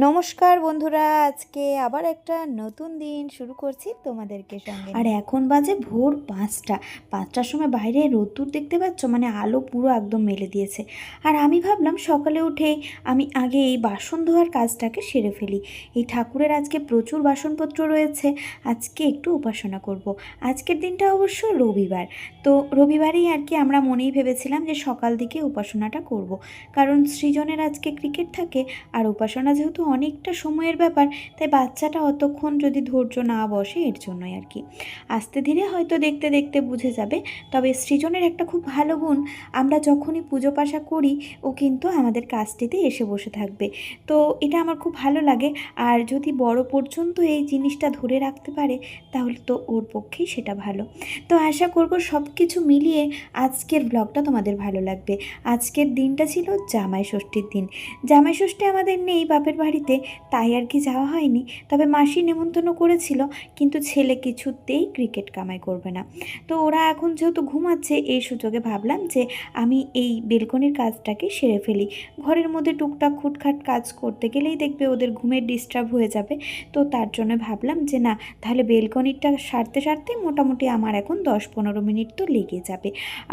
নমস্কার বন্ধুরা আজকে আবার একটা নতুন দিন শুরু করছি তোমাদেরকে সঙ্গে আর এখন বাজে ভোর পাঁচটা। পাঁচটার সময় বাইরে রোদ্দুর দেখতে পাচ্ছ? মানে আলো পুরো একদম মেলে দিয়েছে। আর আমি ভাবলাম সকালে উঠেই আমি আগে এই বাসন ধোয়ার কাজটাকে সেরে ফেলি। এই ঠাকুরের আজকে প্রচুর বাসনপত্র রয়েছে আজকে একটু উপাসনা করব। আজকের দিনটা অবশ্য রবিবার। তো রবিবারেই আর কি আমরা মনেই ভেবেছিলাম যে সকাল দিকে উপাসনাটা করব। কারণ সৃজনের আজকে ক্রিকেট থাকে আর উপাসনা যেহেতু অনেকটা সময়ের ব্যাপার, তাই বাচ্চাটা অতক্ষণ যদি ধৈর্য না বসে, এর জন্যই আর কি। আস্তে ধীরে হয়তো দেখতে দেখতে বুঝে যাবে, তবে সৃজনের একটা খুব ভালো গুণ, আমরা যখনই পুজো পাশা করি, ও কিন্তু আমাদের কাজটিতে এসে বসে থাকবে। তো এটা আমার খুব ভালো লাগে, আর যদি বড় পর্যন্ত এই জিনিসটা ধরে রাখতে পারে, তাহলে তো ওর পক্ষেই সেটা ভালো। তো আশা করব সব কিছু মিলিয়ে আজকের ব্লগটা তোমাদের ভালো লাগবে। আজকের দিনটা ছিল জামাই ষষ্ঠীর দিন। জামাই ষষ্ঠী আমাদের নেই, বাপের বাড়িতে তাই আর কি যাওয়া হয়নি। তবে মাসি নেমন্তন্ন করেছিল, কিন্তু ছেলে কিছুতেই ক্রিকেট কামাই করবে না। তো ওরা এখন যেহেতু ঘুমাচ্ছে, এই সুযোগে ভাবলাম যে আমি এই বেলকনির কাজটাকে সেরে ফেলি। ঘরের মধ্যে টুকটাক খুটখাট কাজ করতে গেলেই দেখবে ওদের ঘুমের ডিস্টার্ব হয়ে যাবে। তো তার জন্য ভাবলাম যে না, তাহলে বেলকনিটা সারতে সারতে মোটামুটি আমার এখন দশ পনেরো মিনিট তো লেগে যাবে।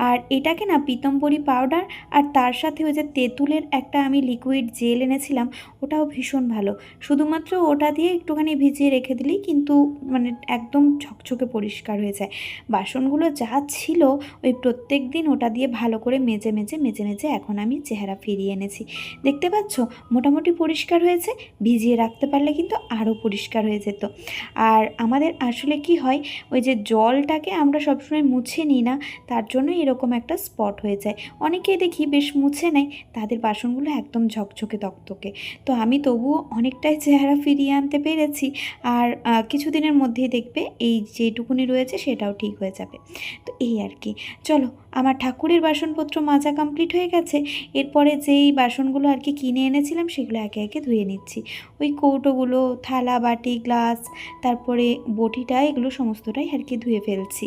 আর এটাকে না পিতম্বরী পাউডার আর তার সাথে ওই যে তেঁতুলের একটা আমি লিকুইড জেল এনেছিলাম, ওটাও ভীষণ ভালো। শুধুমাত্র ওটা দিয়ে একটুখানি ভিজিয়ে রেখে দিলেই কিন্তু মানে একদম ঝকঝকে পরিষ্কার হয়ে যায়। বাসনগুলো যা ছিল ওই প্রত্যেক দিন ওটা দিয়ে ভালো করে মেজে মেজে মেজে মেজে এখন আমি চেহারা ফিরিয়ে এনেছি। দেখতে পাচ্ছ? মোটামুটি পরিষ্কার হয়েছে। ভিজিয়ে রাখতে পারলে কিন্তু আরও পরিষ্কার হয়ে যেত। আর আমাদের আসলে কি হয়? ওই যে জলটাকে আমরা সবসময় মুছে নিই না, তার জন্য এরকম একটা স্পট হয়ে যায়। অনেকেই দেখি বেশ মুছে নেয়, তাদের বাসনগুলো একদম ঝকঝকে, তকতকে। তো আমি তবুও অনেকটাই চেহারা ফিরিয়ে আনতে পেরেছি। আর কিছুদিনের মধ্যেই দেখবে এই যেটুকুনি রয়েছে সেটাও ঠিক হয়ে যাবে। তো এই আর কি। চলো আমার ঠাকুরের বাসনপত্র মাজা কমপ্লিট হয়ে গেছে, এরপরে যেই বাসনগুলো আর কি কিনে এনেছিলাম সেগুলো একে একে ধুয়ে নিচ্ছি। ওই কৌটোগুলো, থালা, বাটি, গ্লাস, তারপরে বটিটা, এগুলো সমস্তটাই আর কি ধুয়ে ফেলছি।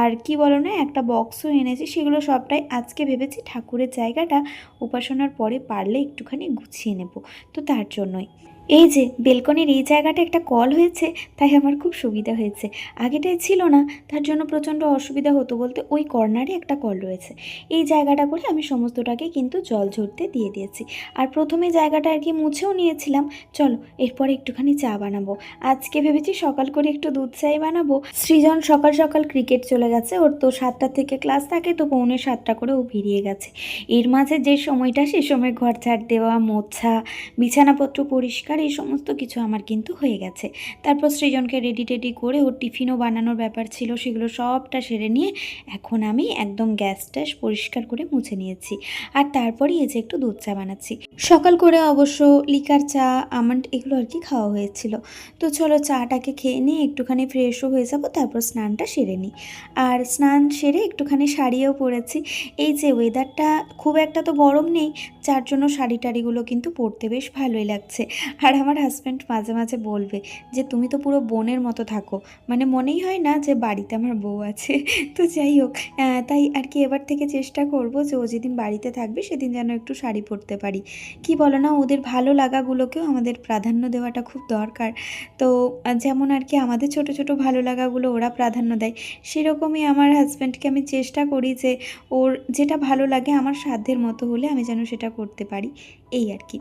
আর কি বলো না একটা বক্সও এনেছি, সেগুলো সবটাই আজকে ভেবেছি ঠাকুরের জায়গাটা উপাসনার পরে পারলে একটুখানি গুছিয়ে নেব। তো তার জন্যই। এই যে, বেলকনির এই জায়গাটা একটা কল হয়েছে, তাই আমার খুব সুবিধা হয়েছে। আগেটাই ছিল না, তার জন্য প্রচণ্ড অসুবিধা হতো বলতে ওই কর্নারে একটা কল রয়েছে। এই জায়গাটা করে আমি সমস্তটাকে কিন্তু জল ঝরতে দিয়ে দিয়েছি। আর প্রথমে জায়গাটা আর কি মুছেও নিয়েছিলাম। চলো, এরপরে একটুখানি চা বানাবো। আজকে ভেবেছি সকাল করে একটু দুধ চাই বানাবো। সৃজন সকাল সকাল ক্রিকেট চলে গেছে, ওর তো সাতটা থেকে ক্লাস থাকে, তো পৌনে সাতটা করে ও বেরিয়ে গেছে। এর মাঝে যে সময়টা, সে সময় ঘর ঝাড় দেওয়া, মোছা, বিছানাপত্র পরিষ্কার এই সমস্ত কিছু আমার কিন্তু হয়ে গেছে। তারপর সৃজনকে রেডি টেডি করে ওর টিফিনও বানানোর ব্যাপার ছিল, সেগুলো সবটা সেরে নিয়ে এখন আমি একদম গ্যাস ট্যাস পরিষ্কার করে মুছে নিয়েছি। আর তারপরেই এই যে একটু দুধ চা বানাচ্ছি। সকাল করে অবশ্য লিকার চা, আমন্ড এগুলো আর কি খাওয়া হয়েছিল। তো চলো চাটাকে খেয়ে নিয়ে একটুখানি ফ্রেশও হয়ে যাব, তারপর স্নানটা সেরে নিই। আর স্নান সেরে একটুখানি শাড়িও পরেছি। এই যে ওয়েদারটা খুব একটা তো গরম নেই, যার জন্য শাড়ি টাড়িগুলো কিন্তু পরতে বেশ ভালোই লাগছে। আর আমার হাজব্যান্ড মাঝে মাঝে বলবে যে, তুমি তো পুরো বোনের মতো থাকো। মানে মনেই হয় না যে, বাড়িতে আমার বউ আছে। তো যাই হোক তাই আর কি এবার থেকে চেষ্টা করব যে, ও যেদিন বাড়িতে থাকবে, সেদিন যেন একটু শাড়ি পরতে পারি। কি বলো না, ওদের ভালো লাগাগুলোকেও আমাদের প্রাধান্য দেওয়াটা খুব দরকার। তো যেমন আর কি আমাদের ছোট ছোট ভালো লাগাগুলো ওরা প্রাধান্য দেয়, সেরকমই আমার হাজব্যান্ডকে আমি চেষ্টা করি যে, ওর যেটা ভালো লাগে আমার সাধ্যের মতো হলে আমি যেন সেটা করতে পারি। এই আর কি।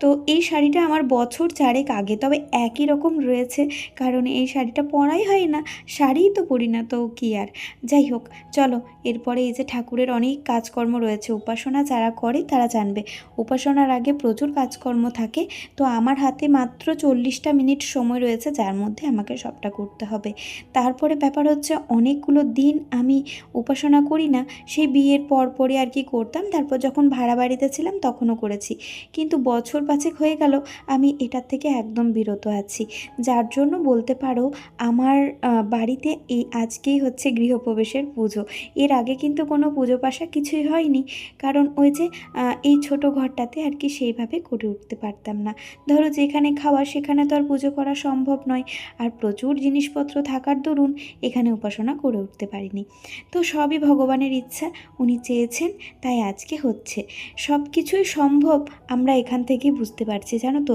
তো এই শাড়িটা আমার বছর চারেক আগে, তবে একই রকম রয়েছে, কারণ এই শাড়িটা পরাই হয় না, শাড়িই তো পরি না, তো কি আর। যাই হোক, চলো, এরপরে এই যে ঠাকুরের অনেক কাজকর্ম রয়েছে, উপাসনা যারা করে তারা জানবে। উপাসনার আগে প্রচুর কাজকর্ম থাকে, তো আমার হাতে মাত্র চল্লিশটা মিনিট সময় রয়েছে, যার মধ্যে আমাকে সবটা করতে হবে। তারপরে ব্যাপার হচ্ছে, অনেকগুলো দিন আমি উপাসনা করি না, সেই বিয়ের পর পরে আর কি করতাম, তারপর যখন ভাড়া বাড়িতে ছিলাম তখনও করেছি। কিন্তু বছর পাঁচেক হয়ে গেল, আমি এটার থেকে একদম বিরত আছি। যার জন্য বলতে পারো, আমার বাড়িতে এই আজকেই হচ্ছে গৃহপ্রবেশের পুজো। এর আগে কিন্তু কোনো পুজো পাশা কিছুই হয়নি। কারণ ওই যে এই ছোট ঘরটাতে আর কি সেইভাবে করে উঠতে পারতাম না। ধরো যেখানে খাওয়া, সেখানে তো আর পুজো করা সম্ভব নয়। আর প্রচুর জিনিসপত্র থাকার দরুন এখানে উপাসনা করে উঠতে পারিনি। তো সবই ভগবানের ইচ্ছা, উনি চেয়েছেন, তাই আজকে হচ্ছে। সব কিছুই সম্ভব, আমরা এখান থেকেই বুঝতে পারছি, জানো তো?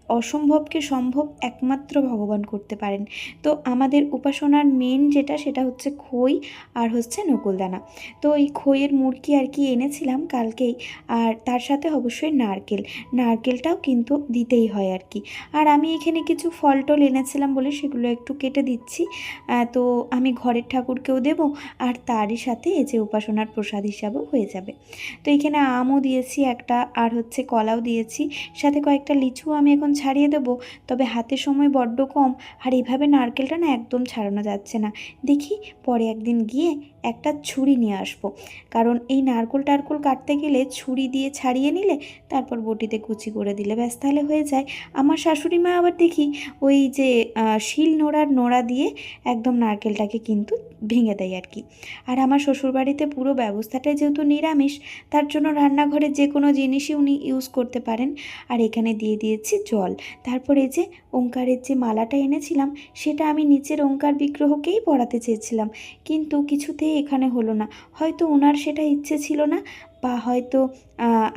অসম্ভবকে সম্ভব একমাত্র ভগবান করতে পারেন। তো আমাদের উপাসনার মেন যেটা, সেটা হচ্ছে খই আর হচ্ছে নকুলদানা। তো এই খইয়ের মুরগি আর কি এনেছিলাম কালকেই, আর তার সাথে অবশ্যই নারকেল। নারকেলটাও কিন্তু দিতেই হয় আর কি। আর আমি এখানে কিছু ফল টল এনেছিলাম বলে সেগুলো একটু কেটে দিচ্ছি। তো আমি ঘরের ঠাকুরকেও দেব, আর তারই সাথে এই যে উপাসনার প্রসাদ হিসাবেও হয়ে যাবে। তো এখানে আমও দিয়েছি একটা, আর হচ্ছে কলাও দিয়েছি। সাথে কয়েকটা লিচু আমি এখন ছাড়িয়ে দেবো। তবে হাতে সময় বড্ড কম, আর এভাবে নারকেলটা না একদম ছাড়ানো যাচ্ছে না। দেখি পরে একদিন গিয়ে একটা ছুরি নিয়ে আসব। কারণ এই নারকোল টারকোল কাটতে গেলে ছুরি দিয়ে ছাড়িয়ে নিলে তারপর বটিতে কুচি করে দিলে ব্যাস তাহলে হয়ে যায়। আমার শাশুড়ি মা আবার দেখি ওই যে শিল নোড়ার নোড়া দিয়ে একদম নারকেলটাকে কিন্তু ভেঙে দেয় আর কি। আর আমার শ্বশুরবাড়িতে পুরো ব্যবস্থাটাই যেহেতু নিরামিষ, তার জন্য রান্নাঘরে যে কোনো জিনিসই উনি ইউজ করতে পারেন। আর এখানে দিয়ে দিয়েছি জল। তারপরে যে ওঙ্কারের যে মালাটা এনেছিলাম, সেটা আমি নিচের ওঙ্কার বিগ্রহকেই পড়াতে চেয়েছিলাম। কিন্তু কিছুতেই এখানে হলো না। হয়তো ওনার সেটা ইচ্ছে ছিল না বা হয়তো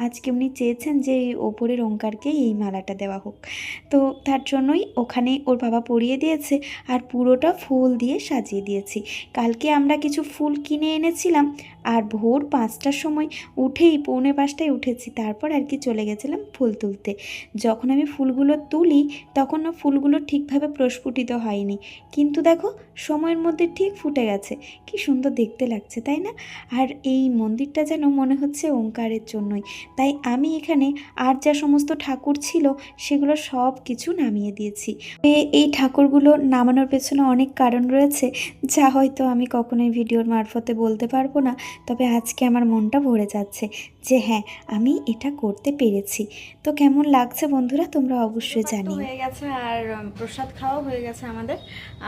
আজকে উনি চেয়েছেন যে এই ওপরের ওঙ্কারকে এই মালাটা দেওয়া হোক। তো তার জন্যই ওখানে ওর বাবা পরিয়ে দিয়েছে আর পুরোটা ফুল দিয়ে সাজিয়ে দিয়েছি। কালকে আমরা কিছু ফুল কিনে এনেছিলাম আর ভোর পাঁচটার সময় উঠেই পৌনে পাঁচটায় উঠেছি। তারপর আর কি চলে গেছিলাম ফুল তুলতে। যখন আমি ফুলগুলো তুলি তখন না ফুলগুলো ঠিকভাবে প্রস্ফুটিত হয়নি। কিন্তু দেখো, সময়ের মধ্যে ঠিক ফুটে গেছে। কি সুন্দর দেখতে লাগছে, তাই না? আর এই মন্দিরটা যেন মনে হচ্ছে ওঙ্কারের জন্যই। তাই আমি এখানে আর যা সমস্ত ঠাকুর ছিল, সেগুলো সব কিছু নামিয়ে দিয়েছি। এই ঠাকুরগুলো নামানোর পেছনে অনেক কারণ রয়েছে, যা হয়তো আমি কখনোই ভিডিওর মারফতে বলতে পারব না। তবে আজকে আমার মনটা ভরে যাচ্ছে যে হ্যাঁ আমি এটা করতে পেরেছি। তো কেমন লাগছে বন্ধুরা? তোমরা অবশ্যই জানি হয়ে গেছে আর প্রসাদ খাওয়াও হয়ে গেছে আমাদের।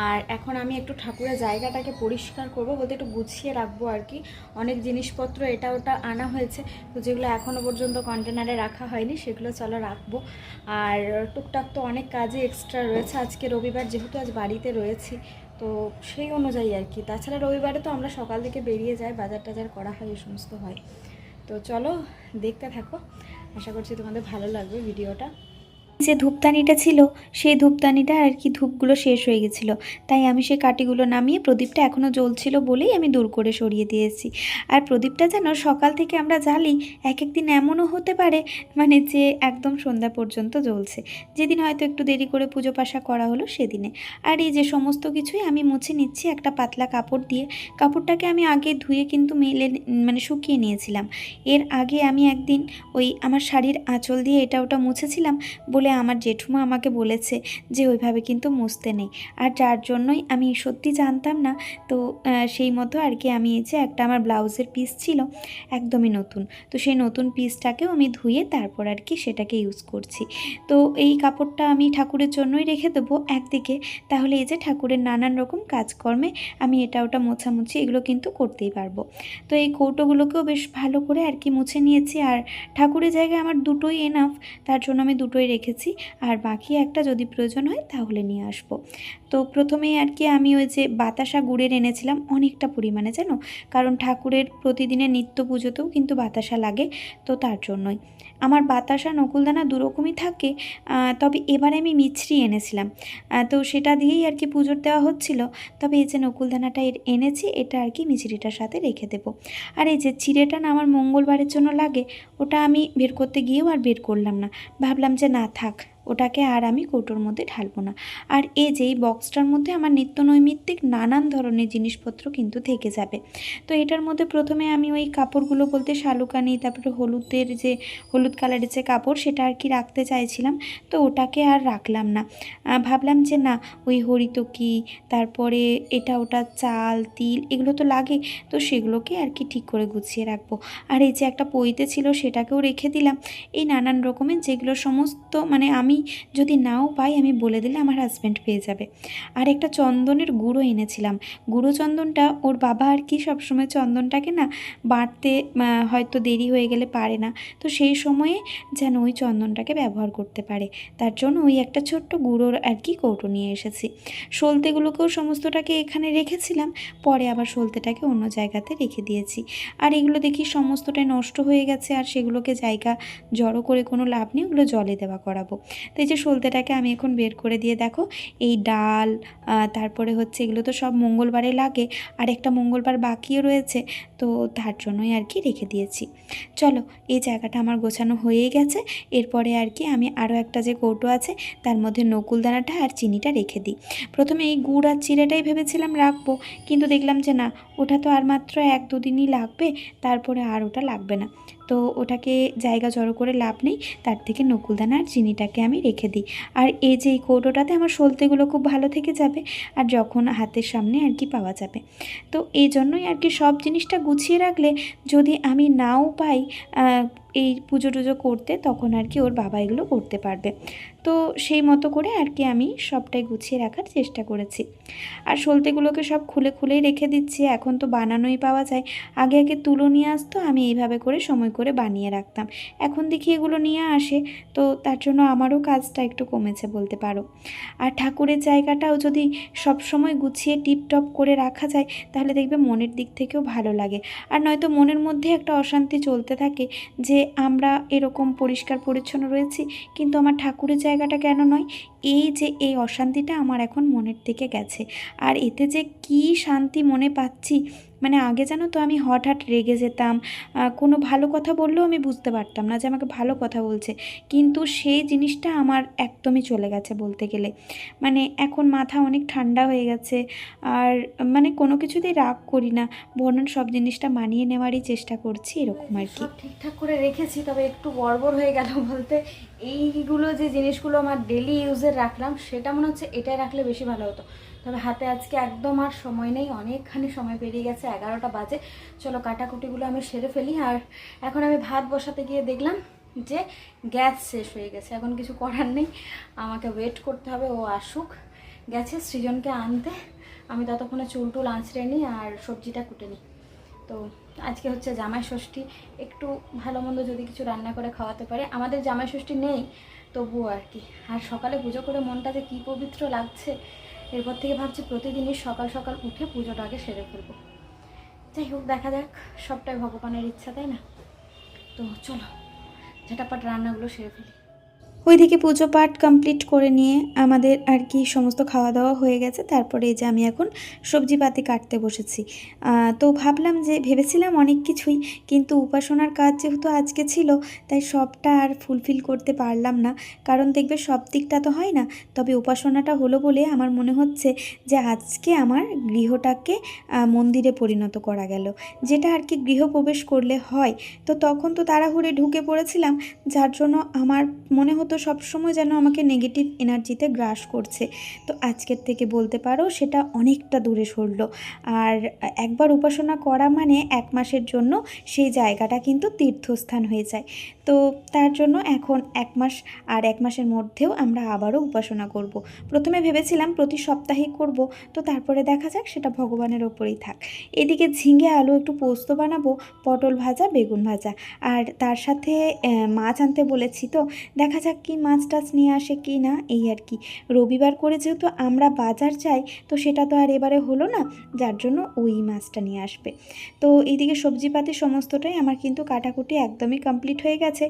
আর এখন আমি একটু ঠাকুরের জায়গাটাকে পরিষ্কার করব বলতে একটু গুছিয়ে রাখব আর কি। অনেক জিনিসপত্র এটা ওটা আনা হয়েছে তো যেগুলো এখনও পর্যন্ত কন্টেনারে রাখা হয়নি সেগুলো চলো রাখব। আর টুকটাক তো অনেক কাজে এক্সট্রা রয়েছে। আজকে রবিবার যেহেতু আজ বাড়িতে রয়েছি তো সেই অনুযায়ী আর কি। তাছাড়া রবিবারে তো আমরা সকাল থেকে বেরিয়ে যাই, বাজার টাজার করা হয়, এই সমস্ত হয়। তো চলো দেখতে থাকো। আশা করছি তোমাদের ভালো লাগবে ভিডিওটা। যে ধূপদানিটা ছিল, সেই ধূপদানিটা আর কি ধূপগুলো শেষ হয়ে গেছিল। তাই আমি সেই কাঠিগুলো নামিয়ে প্রদীপটা এখনও জ্বলছিল বলেই আমি দূর করে সরিয়ে দিয়েছি আর প্রদীপটা যেন সকাল থেকে আমরা জ্বালি এক এক দিন এমনও হতে পারে মানে যে একদম সন্ধ্যা পর্যন্ত জ্বলছে। যেদিন হয়তো একটু দেরি করে পুজো পাশা করা হলো সেদিনে। আর এই যে সমস্ত কিছুই আমি মুছে নিচ্ছি একটা পাতলা কাপড় দিয়ে। কাপড়টাকে আমি আগে ধুয়ে কিন্তু মেলে মানে শুকিয়ে নিয়েছিলাম। এর আগে আমি একদিন ওই আমার শাড়ির আঁচল দিয়ে এটা ওটা মুছেছিলাম বলে আমার জেঠুমা আমাকে বলেছে যে ওইভাবে কিন্তু মুছতে নেই। আর যার জন্যই আমি সত্যি জানতাম না, তো সেই মতো আর কি আমি এই যে একটা আমার ব্লাউজের পিস ছিল, একদমই নতুন। তো সেই নতুন পিসটাকেও আমি ধুয়ে তারপর আর কি সেটাকে ইউজ করছি। তো এই কাপড়টা আমি ঠাকুরের জন্যই রেখে দেবো একদিকে। তাহলে এই যে ঠাকুরের নানান রকম কাজকর্মে আমি এটা ওটা মোছামুছি এগুলো কিন্তু করতেই পারব। তো এই কৌটোগুলোকেও বেশ ভালো করে আর কি মুছে নিয়েছি। আর ঠাকুরের জায়গায় আমার দুটোই এনাফ তার জন্য আমি দুটোই রেখেছি। আর বাকি একটা যদি প্রয়োজন হয় তাহলে নিয়ে আসব। তো প্রথমেই আর কি আমি ওই যে বাতাসা গুড়ের এনেছিলাম অনেকটা পরিমাণে, জানো? কারণ ঠাকুরের প্রতিদিনের নিত্য পুজোতেও কিন্তু বাতাসা লাগে, তো তার জন্যই। আমার বাতাসা নকুলদানা দুরকমই থাকে তবে এবারে আমি মিছরি এনেছিলাম। তো সেটা দিয়েই আর কি পুজোর দেওয়া হচ্ছিল। তবে এই যে নকুলদানাটা এর এনেছি, এটা আর কি মিছরিটার সাথে রেখে দেব। আর এই যে চিড়েটা না আমার মঙ্গলবারের জন্য লাগে, ওটা আমি বের করতে গিয়েও আর বের করলাম না। ভাবলাম যে না থাক ওটাকে আর আমি কৌটোর মধ্যে ঢালবো না। আর এই যে বক্সটার মধ্যে আমার নিত্য নৈমিত্তিক নানান ধরনের জিনিসপত্র কিন্তু থেকে যাবে। তো এটার মধ্যে প্রথমে আমি ওই কাপড়গুলো বলতে শালুকানি, তারপরে হলুদের যে, হলুদ কালারের যে কাপড় সেটা আর কি রাখতে চাইছিলাম। তো ওটাকে আর রাখলাম না। ভাবলাম যে না, ওই হরিতকি, তারপরে এটা ওটা চাল, তিল এগুলো তো লাগে, তো সেগুলোকে আর কি ঠিক করে গুছিয়ে রাখব। আর এই যে একটা পইতে ছিল সেটাকেও রেখে দিলাম। এই নানান রকমের যেগুলো সমস্ত মানে আমি যদি নাও পাই আমি বলে দিলে আমার হাজব্যান্ড পেয়ে যাবে। আর একটা চন্দনের গুঁড়ো এনেছিলাম। গুঁড়ো চন্দনটা ওর বাবা আর কি সবসময় চন্দনটাকে না আহ, হয়তো দেরি হয়ে গেলে পারে না। তো সেই সময়ে যেন ওই চন্দনটাকে ব্যবহার করতে পারে। তার জন্য ওই একটা ছোট্ট গুঁড়োর আর কি কৌটো নিয়ে এসেছি। সলতেগুলোকেও সমস্তটাকে এখানে রেখেছিলাম পরে আবার সলতেটাকে অন্য জায়গাতে রেখে দিয়েছি। আর এগুলো দেখি সমস্তটাই নষ্ট হয়ে গেছে আর সেগুলোকে জায়গা জড়ো করে কোনো লাভ নেই ওগুলো জলে দেওয়া করাবো। তো এই যে সলতেটাকে আমি এখন বের করে দিয়ে দেখো, এই ডাল তারপরে হচ্ছে এগুলো তো সব মঙ্গলবারে লাগে, আর একটা মঙ্গলবার বাকিও রয়েছে, তো তার জন্যই আর কি রেখে দিয়েছি। চলো, এই জায়গাটা আমার গোছানো হয়েই গেছে, এরপরে আর কি আমি আরও একটা যে কৌটো আছে, তার মধ্যে নকুলদানাটা আর চিনিটা রেখে দিই। প্রথমে এই গুড় আর চিড়েটাই ভেবেছিলাম রাখব, কিন্তু দেখলাম যে না ওটা তো আর মাত্র এক দুদিনই লাগবে, তারপরে আর ওটা লাগবে না। তো ওটাকে জায়গা জড়ো করে লাভ নেই, তার থেকে নকুলদানা আর চিনিটাকে আমি রেখে দিই। আর এই যে এই কৌটোটাতে আমার সলতেগুলো খুব ভালো থেকে যাবে, আর যখন হাতের সামনে আর কি পাওয়া যাবে। তো এই জন্যই আর কি সব জিনিসটা গুছিয়ে রাখলে যদি আমি নাও পাই এই পুজো টুজো করতে তখন আর কি ওর বাবা এগুলো করতে পারবে। তো সেই মতো করে আর কি আমি সবটাই গুছিয়ে রাখার চেষ্টা করেছি। আর সলতেগুলোকে সব খুলে খুলেই রেখে দিচ্ছি। এখন তো বানানোই পাওয়া যায়। আগে আগে তুলো নিয়ে আসতো, আমি এইভাবে করে সময় করে বানিয়ে রাখতাম। এখন দেখি এগুলো নিয়ে আসে, তো তার জন্য আমারও কাজটা একটু কমেছে বলতে পারো। আর ঠাকুরের জায়গাটাও যদি সব সময় গুছিয়ে টিপটপ করে রাখা যায়, তাহলে দেখবে মনের দিক থেকেও ভালো লাগে। আর নয়তো মনের মধ্যে একটা অশান্তি চলতে থাকে যে আমরা এরকম পরিষ্কার পরিচ্ছন্ন রয়েছি কিন্তু আমার ঠাকুরের জায়গাটা কেন নয়? এই যে এই অশান্তিটা আমার এখন মনের থেকে গেছে। আর এতে যে কি শান্তি মনে পাচ্ছি মানে আগে জানো তো আমি হঠাৎ রেগে যেতাম কোনো ভালো কথা বললেও আমি বুঝতে পারতাম না যে আমাকে ভালো কথা বলছে। কিন্তু সেই জিনিসটা আমার একদমই চলে গেছে বলতে গেলে। মানে এখন মাথা অনেক ঠান্ডা হয়ে গেছে, আর মানে কোনো কিছুতেই রাগ করি না। বরং সব জিনিসটা মানিয়ে নেওয়ারই চেষ্টা করছি, এরকম আর কি। ঠিকঠাক করে রেখেছি, তবে একটু গড়বড় হয়ে গেল বলতে এইগুলো যে জিনিসগুলো আমার ডেলি ইউজের রাখলাম, সেটা মনে হচ্ছে এটাই রাখলে বেশি ভালো হতো। তবে হাতে আজকে একদম আর সময় নেই, অনেকখানি সময় পেরিয়ে গেছে, এগারোটা বাজে। চলো কাটাকুটিগুলো আমি সেরে ফেলি, আর এখন আমি ভাত বসাতে গিয়ে দেখলাম যে গ্যাস শেষ হয়ে গেছে। এখন কিছু করার নেই, আমাকে ওয়েট করতে হবে, ও আসুক। গেছে সৃজনকে আনতে, আমি ততক্ষণে চুল টুল আঁচড়ে নিই আর সবজিটা কুটে নিই। তো আজকে হচ্ছে জামাই ষষ্ঠী। একটু ভালো মন্দ যদি কিছু রান্না করে খাওয়াতে পারে। আমাদের জামাই ষষ্ঠী নেই, তবুও আর কি। আর সকালে পুজো করে মনটা যে কী পবিত্র লাগছে, এরপর থেকে ভাবছি প্রতিদিনই সকাল সকাল উঠে পুজোটাকে সেরে ফেলব। যাই হোক, দেখা যাক, সবটাই ভগবানের ইচ্ছা, তাই না? তো চলো, ঝটাপট রান্নাগুলো সেরে ফেলি। ওইদিকে পুজো পাঠ কমপ্লিট করে নিয়ে আমাদের আর কি সমস্ত খাওয়া দাওয়া হয়ে গেছে। তারপরে যে আমি এখন সবজিপাতি কাটতে বসেছি। তো ভাবলাম যে ভেবেছিলাম অনেক কিছুই, কিন্তু উপাসনার কাজ যেহেতু আজকে ছিল, তাই সবটা আর ফুলফিল করতে পারলাম না। কারণ দেখবে সব দিকটা তো হয় না, তবে উপাসনাটা হলো বলে আমার মনে হচ্ছে যে আজকে আমার গৃহটাকে মন্দিরে পরিণত করা গেল। যেটা আর কি গৃহপ্রবেশ করলে হয়। তো তখন তো তাড়াহুড়ে ঢুকে পড়েছিলাম, যার জন্য আমার মনে হতো সবসময় যেন আমাকে নেগেটিভ এনার্জিতে গ্রাস করছে। তো আজকের থেকে বলতে পারো সেটা অনেকটা দূরে সরল। আর একবার উপাসনা করা মানে এক মাসের জন্য সেই জায়গাটা কিন্তু তীর্থস্থান হয়ে যায়। তো তার জন্য এখন এক মাস আর এক মাসের মধ্যেও আমরা আবারও উপাসনা করব। প্রথমে ভেবেছিলাম প্রতি সপ্তাহে করব, তো তারপরে দেখা যাক সেটা ভগবানের ওপরেই থাক। এদিকে ঝিঙে আলু একটু পোস্ত বানাবো, পটল ভাজা, বেগুন ভাজা। আর তার সাথে মাছ আনতে বলেছি তো, দেখা যাক কি মাছ টাছ নিয়ে আসে কি না এই আর কি। রবিবার করে যেহেতু আমরা বাজার চাই তো সেটা তো আর এবারে হলো না যার জন্য ওই মাছটা নিয়ে আসবে। তো এইদিকে সবজিপাতি সমস্তটাই আমার কিন্তু কাটাকুটি একদমই কমপ্লিট হয়ে গেছে।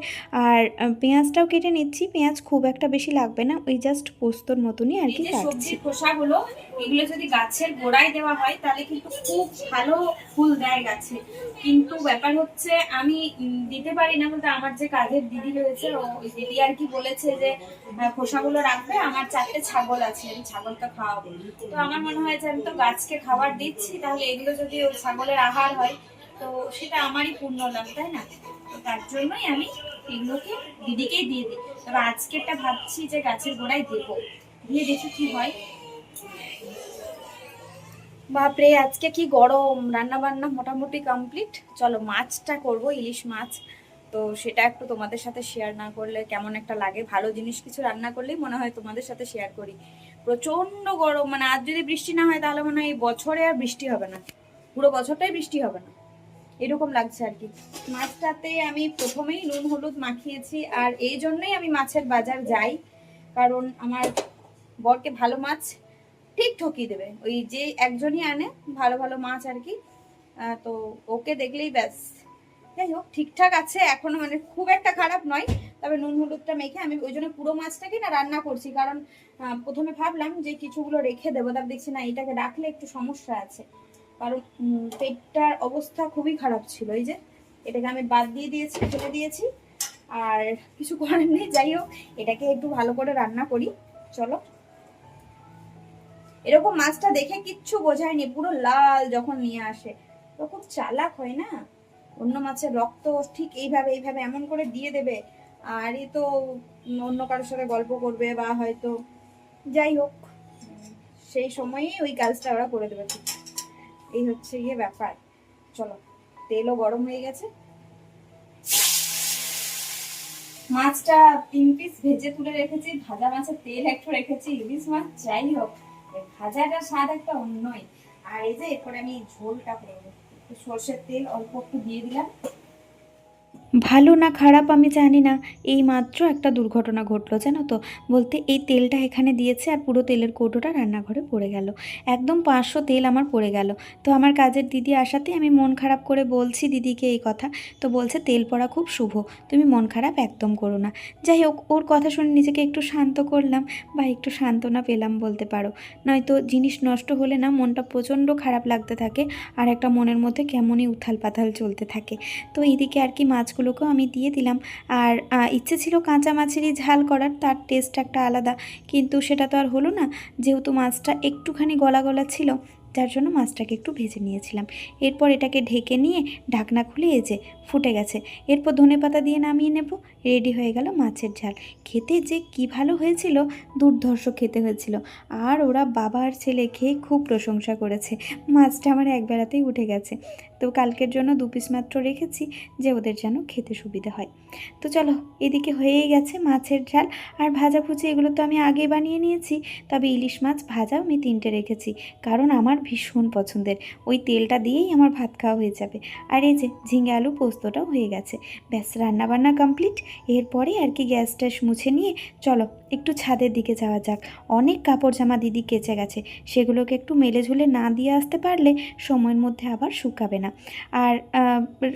আর পেঁয়াজটাও কেটে নিচ্ছি পেঁয়াজ খুব একটা বেশি লাগবে না ওই জাস্ট পোস্তর মতনই আর কি কাটছি। খোসাগুলো এগুলো যদি গাছের গোড়ায় দেওয়া হয় তাহলে কিন্তু খুব ভালো ফুল দেয় গাছে। কিন্তু ব্যাপার হচ্ছে আমি দিতে পারি না বলতে আমার যে কাজের দিদি রয়েছে ও দিদি আর কি বলেছে যে আহ, খোসাগুলো রাখবে আমার চারটে ছাগল আছে আমি ছাগলটা খাওয়াবো। তো আমার মনে হয় যে আমি তো গাছকে খাবার দিচ্ছি তাহলে এগুলো যদি ওই ছাগলের আহার হয় তো সেটা আমারই পূর্ণ লাভ তাই না? তো তার জন্যই আমি এগুলোকে দিদিকেই দিয়ে দিই। তবে আজকেরটা ভাবছি যে গাছের গোড়ায় দেবো। দিয়ে দেখি কি হয়। বাপরে, আজকে কি গরম? রান্না বান্না মোটামুটি কমপ্লিট চলো, মাছটা করব, ইলিশ মাছ। তো সেটা একটু তোমাদের সাথে শেয়ার না করলে কেমন একটা লাগে। ভালো জিনিস কিছু রান্না করলেই মনে হয় তোমাদের সাথে শেয়ার করি। প্রচণ্ড গরম মানে আজ যদি বৃষ্টি না হয় তাহলে মনে হয় এই বছরে আর বৃষ্টি হবে না। পুরো বছরটাই বৃষ্টি হবে না। এরকম লাগছে আর কি। মাছটাতে আমি প্রথমেই নুন, হলুদ মাখিয়েছি আর এই জন্যই আমি মাছের বাজার যাই। কারণ আমার বরকে ভালো মাছ ঠিক ঠকিয়ে দেবে। ওই যে একজনই আনে, ভালো ভালো মাছ আর কি। তো ওকে দেখলেই ব্যাস। যাই হোক, ঠিকঠাক আছে, এখনও মানে খুব একটা খারাপ নয়। তবে নুন হলুদটা মেখে আমি ওই জন্য পুরো মাছটাকে না রান্না করছি। কারণ প্রথমে ভাবলাম যে কিছুগুলো রেখে দেবো। তারপর দেখছি না, এটাকে রাখলে একটু সমস্যা আছে। কারণ পেটটার অবস্থা খুবই খারাপ ছিল। এই যে, এটাকে আমি বাদ দিয়ে দিয়েছি, ফেলে দিয়েছি। আর কিছু করার নেই। যাই হোক, এটাকে একটু ভালো করে রান্না করি। চলো। এরকম মাছটা দেখে কিচ্ছু বোঝায়নি, পুরো লাল যখন নিয়ে আসে। তো খুব চালাক হয় না? অন্য মাছের রক্ত ঠিক এইভাবে এইভাবে এমন করে দিয়ে দেবে আর এ তো অন্য কারোর সাথে গল্প করবে বা হয়তো যাই হোক, সেই সময়েই ওই কাজটা ওরা করে দেবে। এই হচ্ছে গিয়ে ব্যাপার। চলো, তেলও গরম হয়ে গেছে। মাছটা তিন পিস ভেজে তুলে রেখেছি, ভাজা মাছের তেল একটু রেখেছি, ইলিশ মাছ, যাই হোক। এই ভাজাটার স্বাদ একটা অন্যই। আর এই যে এরপরে আমি ঝোলটা করব সর্ষের তেল, অল্প একটু দিয়ে দিলাম। ভালো না খারাপ আমি জানি না। এই মাত্র একটা দুর্ঘটনা ঘটলো, জানো তো? বলতে এই তেলটা এখানে দিয়েছে আর পুরো তেলের কৌটোটা রান্নাঘরে পড়ে গেল। একদম পাঁচশো তেল আমার পড়ে গেল। তো আমার কাজের দিদি আসাতে আমি মন খারাপ করে বলছি দিদিকে এই কথা। তো বলছে, তেল পড়া খুব শুভ। তুমি মন খারাপ একদম করো না। যাই হোক, ওর কথা শুনে নিজেকে একটু শান্ত করলাম। বা একটু সান্ত্বনা পেলাম বলতে পারো। নয়তো জিনিস নষ্ট হলে না মনটা প্রচণ্ড খারাপ লাগতে থাকে আর একটা মনের মধ্যে কেমনই উথাল পাথাল চলতে থাকে। তো এইদিকে আর কি মাছগুলোকেও আমি দিয়ে দিলাম। আর ইচ্ছে ছিল কাঁচা মাছেরই ঝাল করার, তার টেস্ট একটা আলাদা। কিন্তু সেটা তো আর হলো না। যেহেতু মাছটা একটুখানি গলা গলা ছিল যার জন্য মাছটাকে একটু ভেজে নিয়েছিলাম। এরপর এটাকে ঢেকে নিয়ে ঢাকনা খুলে এই যে ফুটে গেছে, এরপর ধনে পাতা দিয়ে নামিয়ে নেব। রেডি হয়ে গেল মাছের ঝাল। খেতে যে কি ভালো হয়েছিল, দুর্ধর্ষ খেতে হয়েছিল। আর ওরা বাবা আর ছেলে খেয়ে খুব প্রশংসা করেছে। মাছটা আমার এক বেলাতেই উঠে গেছে। তো কালকের জন্য দু পিস মাত্র রেখেছি যে ওদের যেন খেতে সুবিধা হয়। তো চলো, এদিকে হয়েই গেছে মাছের ঝাল। আর ভাজা ভুজি এগুলো তো আমি আগে বানিয়ে নিয়েছি, তবে ইলিশ মাছ ভাজাও আমি তিনটে রেখেছি। কারণ আমার ভীষণ পছন্দের। ওই তেলটা দিয়েই আমার ভাত খাওয়া হয়ে যাবে। আর এই যে ঝিঙে আলু পোস্তটাও হয়ে গেছে। ব্যাস, রান্নাবান্না কমপ্লিট এরপরে আর কি গ্যাস ট্যাস মুছে নিয়ে চলো একটু ছাদের দিকে যাওয়া যাক। অনেক কাপড় জামা দিদি কেচে গেছে। সেগুলোকে একটু মেলে ঝুলে না দিয়ে আসতে পারলে সময়ের মধ্যে আবার শুকাবে না। আর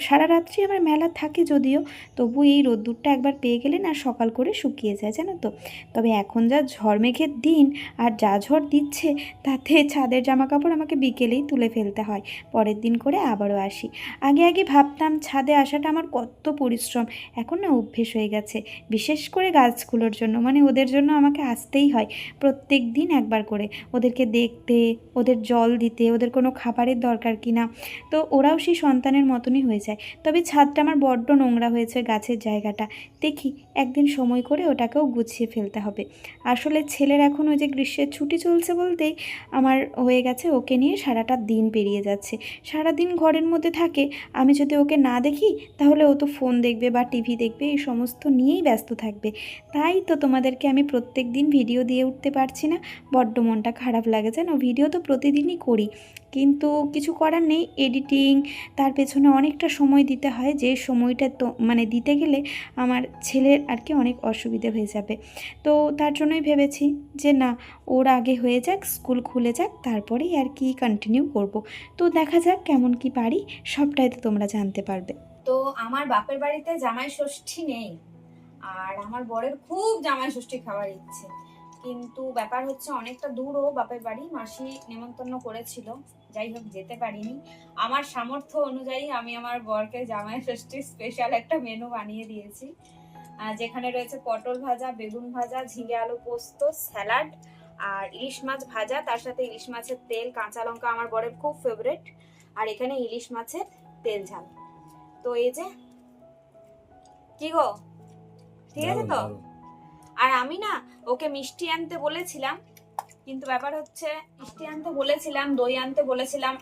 সারা রাত্রি আমার মেলা থাকে যদিও, তবু এই রোদ্দুরটা একবার পেয়ে গেলে না সকাল করে শুকিয়ে যায়, জানো তো। তবে এখন যা ঝড় মেঘের দিন আর যা ঝড় দিচ্ছে, তাতে ছাদের জামা কাপড় আমাকে বিকেলেই তুলে ফেলতে হয়। পরের দিন করে আবারও আসি। আগে আগে ভাবতাম ছাদে আসাটা আমার কত পরিশ্রম, এখন না অভ্যেস হয়ে গেছে। বিশেষ করে গাছগুলোর জন্য মানে ওদের জন্য আমাকে আসতেই হয় প্রত্যেক দিন একবার করে। ওদেরকে দেখতে, ওদের জল দিতে, ওদের কোনো খাবারের দরকার কি না, তো ওরাও সেই সন্তানের মতনই হয়ে যায়। তবে ছাদটা আমার বড্ড নোংরা হয়েছে গাছের জায়গাটা। দেখি, একদিন সময় করে ওটাকেও গুছিয়ে ফেলতে হবে। আসলে ছেলের এখন ওই যে গ্রীষ্মের ছুটি চলছে বলতেই আমার হয়ে গেছে ওকে নিয়ে সারাটা দিন পেরিয়ে যাচ্ছে। সারা দিন ঘরের মধ্যে থাকে, আমি যদি ওকে না দেখি, তাহলে ও তো ফোন দেখবে বা টিভি দেখবে, এই সমস্ত নিয়েই ব্যস্ত থাকবে। তাই তো তোমাদেরকে আমি প্রত্যেক দিন ভিডিও দিয়ে উঠতে পারছি না। বড্ড মনটা খারাপ লাগে যেন ভিডিও তো প্রতিদিনই করি। কিন্তু কিছু করার নেই এডিটিং তার পেছনে অনেকটা সময় দিতে হয়, যে সময়টা তো মানে দিতে গেলে আমার ছেলের আর কি অনেক অসুবিধে হয়ে যাবে। তো তার জন্যই ভেবেছি যে না, ওর আগে হয়ে যাক, স্কুল খুলে যাক, তারপরেই আর কি কন্টিনিউ করব। তো দেখা যাক কেমন কি পারি, সবটাই তো তোমরা জানতে পারবে। তো আমার বাপের বাড়িতে জামাই ষষ্ঠী নেই, আর আমার বরের খুব জামাই ষষ্ঠী খাওয়ার ইচ্ছে। কিন্তু ব্যাপার হচ্ছে অনেকটা দূরও বাপের বাড়ি। মাসি নেমন্তন্ন করেছিল যাই হোক যেতে পারিনি। আমার সামর্থ্য অনুযায়ী আমি আমার বরকে জামাই ষষ্ঠীর স্পেশাল একটা মেনু বানিয়ে দিয়েছি। যেখানে রয়েছে পটল ভাজা বেগুন ভাজা ঝিঙে আলু পোস্ত স্যালাড আর ইলিশ মাছ ভাজা। তার সাথে ইলিশ মাছের তেল কাঁচা লঙ্কা আমার বরের খুব ফেভারেট আর এখানে ইলিশ মাছের তেল ঝাল। তো এই যে কি গো? ঠিক আছে তো? আর আমি না ওকে মিষ্টি আনতে বলেছিলাম, কিন্তু ব্যাপার হচ্ছে মিষ্টি আনতে বলেছিলাম, দই আনতে বলেছিলাম,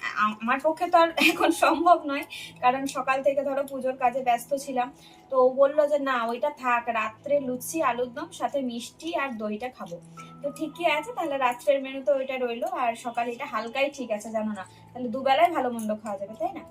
আমার পক্ষে তো আর এখন সম্ভব নয়, কারণ সকাল থেকে ধরো পুজোর কাজে ব্যস্ত ছিলাম, তো ও বলল যে না, ওইটা থাক, রাত্রে লুচি, আলুর দম, সাথে মিষ্টি আর দইটা খাব। তো ঠিকই আছে, তাহলে রাত্রের মেনু তো ওইটা রইল, আর সকালে এটা হালকাই ঠিক আছে, জানো না। তাহলে দুবেলায় ভালো মন্দ খাওয়া যাবে, তাই না?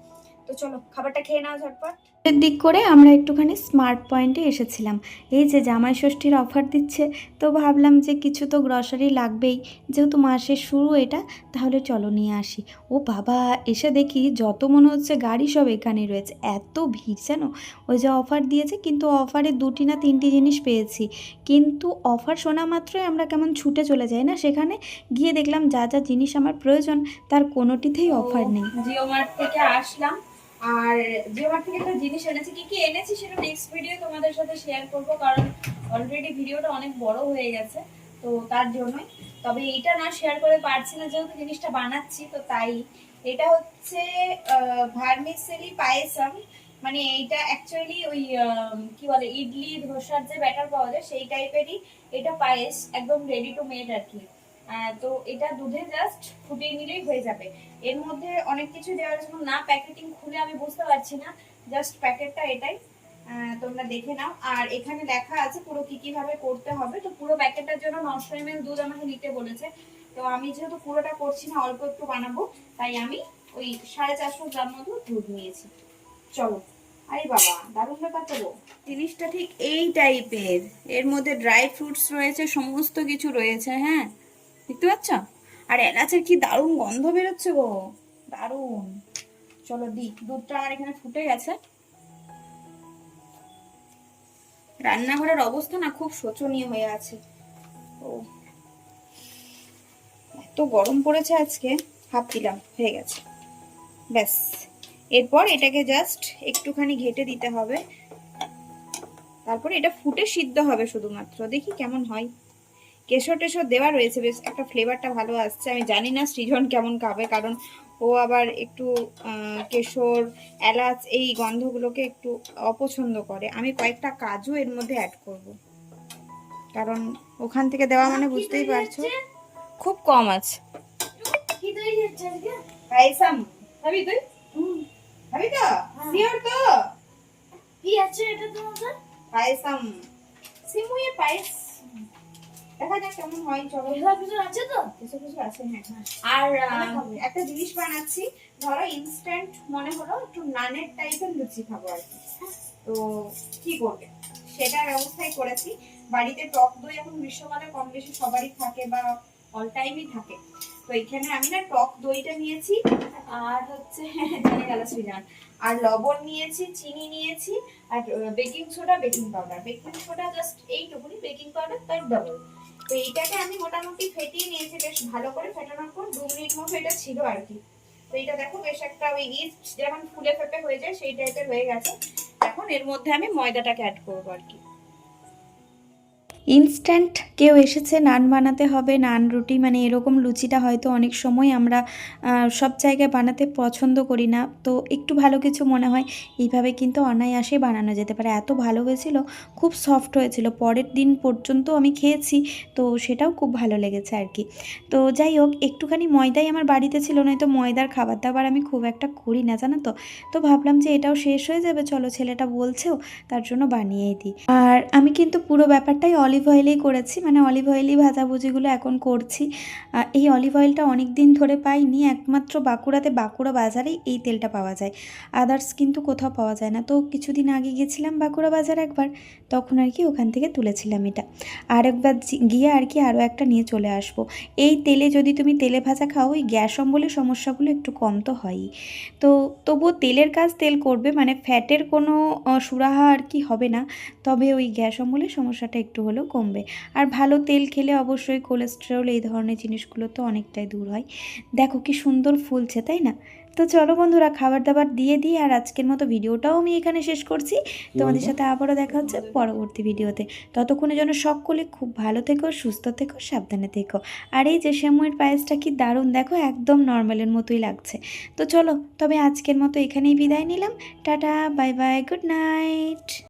তো চলো খাবারটা খেয়ে নাও ঝটপট। দিক করে আমরা একটুখানি স্মার্ট পয়েন্টে এসেছিলাম। এই যে জামাই ষষ্ঠীর অফার দিচ্ছে তো ভাবলাম যে কিছু তো গ্রসারি লাগবেই। যেহেতু মাসের শুরু এটা তাহলে চলো নিয়ে আসি। ও বাবা এসে দেখি যত মনে হচ্ছে গাড়ি সব এখানে রয়েছে। এত ভিড় যেন ওই যে অফার দিয়েছে কিন্তু অফারে দুটি না তিনটি জিনিস পেয়েছি। কিন্তু অফার শোনা মাত্রই আমরা কেমন ছুটে চলে যাই না? সেখানে গিয়ে দেখলাম যা যা জিনিস আমার প্রয়োজন তার কোনোটিতেই অফার নেই। জিও মার্ট থেকে আসলাম। আর জিও মার্ট থেকে একটা জিনিস এনেছি, কি কি এনেছি সেটা নেক্সট ভিডিও তোমাদের সাথে শেয়ার করব, কারণ অলরেডি ভিডিওটা অনেক বড় হয়ে গেছে, তো তার জন্যই। তবে এইটা না শেয়ার করে পারছি না, যেহেতু জিনিসটা বানাচ্ছি, তো তাই। এটা হচ্ছে ভার্মিসেলি পায়েসাম। মানে এইটা অ্যাকচুয়ালি ওই কি বলে, ইডলি, ধোসার যে ব্যাটার পাওয়া যায়, সেই টাইপেরই এটা পায়েস, একদম রেডি টু মেড আর কি। তো এটা দুধে জাস্ট ফুটিয়ে নিলেই হয়ে যাবে। এর মধ্যে অনেক কিছু দেওয়া আছে, যেমন না প্যাকেটিং খুলে আমি বুঝতে পারছি না। জাস্ট প্যাকেটটা এটাই। তোমরা দেখে নাও। আর এখানে লেখা আছে পুরো কি কি ভাবে করতে হবে। তো পুরো প্যাকেটটার জন্য নশো এম দুধ আমাকে নিতে বলেছে। তো আমি যেহেতু পুরোটা করছি না, অল্প একটু বানাবো। তাই আমি ওই সাড়ে চারশো গ্রাম মতো দুধ নিয়েছি। চলো। আরে বাবা, দারুণ ব্যাপার তো। জিনিসটা ঠিক এই টাইপের এর মধ্যে ড্রাই ফ্রুটস রয়েছে, সমস্ত কিছু রয়েছে হ্যাঁ? দেখতে পাচ্ছ? আর এলাচের কি দারুণ গন্ধ বেরোচ্ছে গো। দারুণ। চলো দি দুধটা আমার এখানে ফুটে গেছে। রান্নাঘরের অবস্থা না খুব শোচনীয় হয়ে আছে। ও। এত গরম পড়েছে আজকে হাফ দিলাম হয়ে গেছে। ব্যাস। এরপর এটাকে জাস্ট একটুখানি ঘেটে দিতে হবে। তারপরে এটা ফুটে সিদ্ধ হবে শুধুমাত্র। দেখি কেমন হয়। কেশর টেশর দেওয়া রয়েছে বেশ একটা ফ্লেভারটা ভালো আসছে। আমি জানি না সৃজন কেমন খাবে কারণ ও আবার একটু কেশর এলাচ এই গন্ধগুলোকে একটু অপছন্দ করে। আমি কয়েকটা কাজু এর মধ্যে অ্যাড করব। কারণ ওখান থেকে দেওয়া মানে বুঝতেই পারছ। খুব কম আছে। কি তৈরি হচ্ছে আজকে? পাইসাম খাবি তুই? খাবি তো? শিওর তো? কি আছে এটা তোমাদের? পায়েসাম। সিমুয়ে পায়েস। দেখা যাক কেমন হয় চলো। কিছু আছে তো? কিছু কিছু আছে হ্যাঁ। আর। একটা জিনিস বানাচ্ছি ধরো ইনস্ট্যান্ট মনে হলো একটু নানের টাইপের লুচি খাব আর কি। তো কি করবে? সেটার ব্যবস্থাই করেছি। বাড়িতে টক দই এখন গ্রীষ্মকালে কম বেশি সবারই থাকে বা অল টাইমই থাকে। তো এখানে আমি না টক দইটা নিয়েছি আর হচ্ছে জেনে গেল সৃজন আর লবণ নিয়েছি চিনি নিয়েছি আর baking soda baking powder baking soda just এইটুকুনি বেকিং পাউডার তার ডবল তো এইটাকে আমি মোটামুটি ফেটিয়ে নিয়েছি, বেশ ভালো করে ফেটানোর পর দু মিনিট মতো এটা ছিল আর কি। তো এটা দেখো, বেশ একটা ওই ইস্ট যেমন ফুলে ফেপে হয়ে যায়, সেই টাইপের হয়ে গেছে। এখন এর মধ্যে আমি ময়দাটাকে অ্যাড করব আর কি। ইনস্ট্যান্ট কেউ এসেছে, নান বানাতে হবে, নান রুটি মানে এরকম লুচিটা হয়তো অনেক সময় আমরা সব জায়গায় বানাতে পছন্দ করি না। তো একটু ভালো কিছু মনে হয়, এইভাবে কিন্তু অনায়াসে বানানো যেতে পারে। এত ভালো হয়েছিল, খুব সফট হয়েছিল। পরের দিন পর্যন্ত আমি খেয়েছি, তো সেটাও খুব ভালো লেগেছে আর কি। তো যাই হোক, একটুখানি ময়দাই আমার বাড়িতে ছিল, নয়তো ময়দার খাবার দাবার আমি খুব একটা করি না, জানো তো? তো ভাবলাম যে এটাও শেষ হয়ে যাবে, চলো ছেলেটা বলছেও, তার জন্য বানিয়েই দিই। আর আমি কিন্তু পুরো ব্যাপারটাই অলিভ অয়েলেই করেছি মানে অলিভ অয়েলই ভাজাভুজিগুলো এখন করছি। এই অলিভ অয়েলটা অনেক দিন ধরে পাইনি, একমাত্র বাঁকুড়াতে বাঁকুড়া বাজারেই এই তেলটা পাওয়া যায়। আদার্স কিন্তু কোথাও পাওয়া যায় না। তো কিছুদিন আগে গেছিলাম বাঁকুড়া বাজার একবার, তখন আর কি ওখান থেকে তুলেছিলাম এটা। আর একবার গিয়ে আর কি আরও একটা নিয়ে চলে আসব। এই তেলে যদি তুমি তেলে ভাজা খাও, ওই গ্যাস অম্বলের সমস্যাগুলো একটু কম তো হয়ই। তো তবুও তেলের কাজ তেল করবে মানে ফ্যাটের কোনো সুরাহা আর কি হবে না। তবে ওই গ্যাস অম্বলের সমস্যাটা একটু হলেও কমবে। আর ভালো তেল খেলে অবশ্যই কোলেস্টেরল এই ধরনের জিনিসগুলো তো অনেকটাই দূর হয়। দেখো কি সুন্দর ফুলছে তাই না? তো চলো বন্ধুরা খাবার দাবার দিয়ে দিই আর আজকের মতো ভিডিওটাও আমি এখানে শেষ করছি। তোমাদের সাথে আবারও দেখা হচ্ছে পরবর্তী ভিডিওতে। ততক্ষণে যেন সকলে খুব ভালো থেকো সুস্থ থেকো সাবধানে থেকো। আর এই যে সেমুয়ের পায়েসটা কি দারুণ দেখো একদম নর্মালের মতোই লাগছে। তো চলো তবে আজকের মতো এখানেই বিদায় নিলাম। Tata bye bye good night!